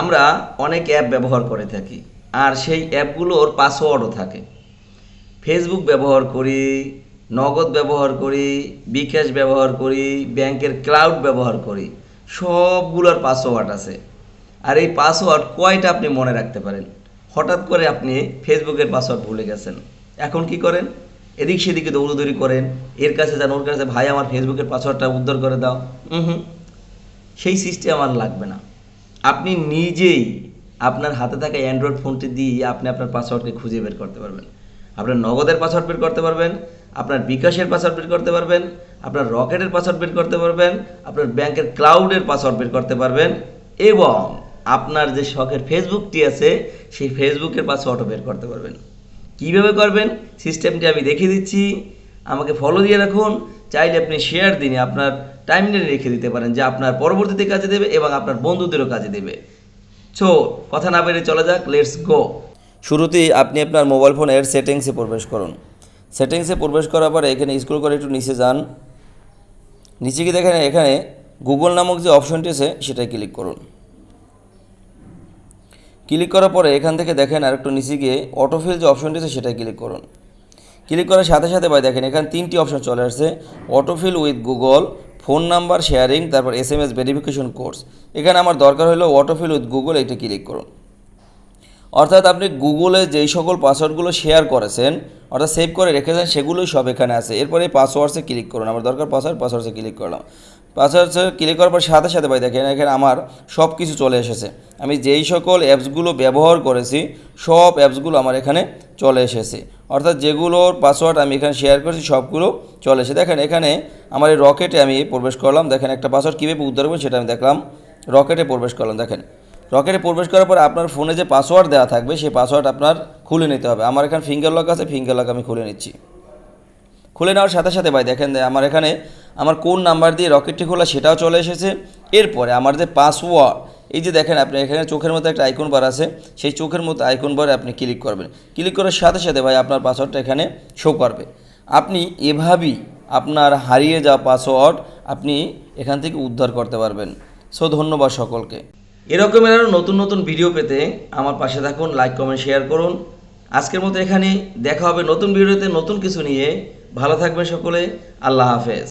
আমরা অনেক অ্যাপ ব্যবহার করে থাকি, আর সেই অ্যাপগুলোর পাসওয়ার্ডও থাকে। ফেসবুক ব্যবহার করি, নগদ ব্যবহার করি, বিকাশ ব্যবহার করি, ব্যাংকের ক্লাউড ব্যবহার করি, সবগুলোর পাসওয়ার্ড আছে। আর এই পাসওয়ার্ড কয়টা আপনি মনে রাখতে পারেন? হঠাৎ করে আপনি ফেসবুকের পাসওয়ার্ড ভুলে গেছেন। এখন কি করেন? এদিক সেদিকে দৌড়দৌড়ি করেন, এর কাছে যান, ওর কাছে, ভাই, আমার ফেসবুকের পাসওয়ার্ডটা উদ্ধার করে দাও। হুম সেই সিস্টেম আমার লাগবে না। আপনি নিজেই আপনার হাতে থাকা অ্যান্ড্রয়েড ফোনটি দিয়ে আপনি আপনার পাসওয়ার্ডকে খুঁজে বের করতে পারবেন। আপনার নগদের পাসওয়ার্ড বের করতে পারবেন, আপনার বিকাশের পাসওয়ার্ড বের করতে পারবেন, আপনার রকেটের পাসওয়ার্ড বের করতে পারবেন, আপনার ব্যাংকের ক্লাউডের পাসওয়ার্ড বের করতে পারবেন এবং আপনার যে শখের ফেসবুকটি আছে, সেই ফেসবুকের পাসওয়ার্ডও বের করতে পারবেন। কীভাবে করবেন? সিস্টেমটি আমি দেখিয়ে দিচ্ছি। আমাকে ফলো দিয়ে রাখুন। চাইলে আপনি শেয়ার দিন, আপনার টাইমলাইনে রেখে দিতে পারেন যে আপনার পরবর্তীতে কাজে দেবে এবং আপনার বন্ধুদেরও কাজে দেবে। সো কথা না বেরিয়ে চলে যাক লেটস গো শুরুতেই আপনি আপনার মোবাইল ফোনের সেটিংসে প্রবেশ করুন। সেটিংসে প্রবেশ করার পরে এখানে স্ক্রল করে একটু নিচে যান। নিচে গিয়ে দেখেন এখানে গুগল নামক যে অপশনটি আছে সেটাই ক্লিক করুন। ক্লিক করার পরে এখান থেকে দেখেন আর একটু নিচে গিয়ে অটোফিল যে অপশনটি আছে সেটাই ক্লিক করুন। ক্লিক করার সাথে সাথে ভাই দেখেন, এখানে তিনটি অপশন চলে আসছে। Autofill with Google phone number sharing তারপর S M S verification course এখানে আমার দরকার হলো অটোফিল উইথ গুগল এইটা ক্লিক করুন। অর্থাৎ আপনি গুগলে যেই সকল পাসওয়ার্ডগুলো শেয়ার করেছেন, অর্থাৎ সেভ করে রেখেছেন, সেগুলোই সব এখানে আছে। এরপরে পাসওয়ার্ডসে ক্লিক করুন। আমার দরকার পাসওয়ার্ড পাসওয়ার্ডসে ক্লিক করলাম। পাসওয়ার্ডসে ক্লিক করার পর সাথে সাথে ভাই দেখেন, এখানে আমার সব কিছু চলে এসেছে। আমি যেই সকল অ্যাপসগুলো ব্যবহার করেছি, সব অ্যাপসগুলো আমার এখানে চলে এসেছে। অর্থাৎ যেগুলোর পাসওয়ার্ড আমি এখানে শেয়ার করেছি, সবগুলো চলে এসেছে। দেখেন, এখানে আমার এই রকেটে আমি প্রবেশ করলাম। দেখেন, একটা পাসওয়ার্ড কীভাবে উদ্ধার করব সেটা আমি দেখলাম। রকেটে প্রবেশ করলাম, দেখেন। রকেটে প্রবেশ করার পর আপনার ফোনে যে পাসওয়ার্ড দেওয়া থাকবে, সেই পাসওয়ার্ড আপনার খুলে নিতে হবে। আমার এখানে ফিঙ্গার লক আছে ফিঙ্গার লক আমি খুলে নিচ্ছি। খুলে নেওয়ার সাথে সাথে ভাই, দেখেন, আমার এখানে আমার কোন নাম্বার দিয়ে রকেটটি খোলা সেটাও চলে এসেছে। এরপরে আমার যে পাসওয়ার্ড এই যে দেখেন আপনি এখানে চোখের মতো একটা আইকন বার আছে, সেই চোখের মতো আইকন বারে আপনি ক্লিক করবেন। ক্লিক করার সাথে সাথে ভাই আপনার পাসওয়ার্ডটা এখানে শো করবে। আপনি এভাবেই আপনার হারিয়ে যাওয়া পাসওয়ার্ড আপনি এখান থেকে উদ্ধার করতে পারবেন। সো ধন্যবাদ সকলকে। এরকমের আরও নতুন নতুন ভিডিও পেতে আমার পাশে থাকুন লাইক কমেন্ট শেয়ার করুন। আজকের মতো এখানে দেখা হবে নতুন ভিডিওতে নতুন কিছু নিয়ে। ভালো থাকবেন সকলে, আল্লাহ হাফেজ।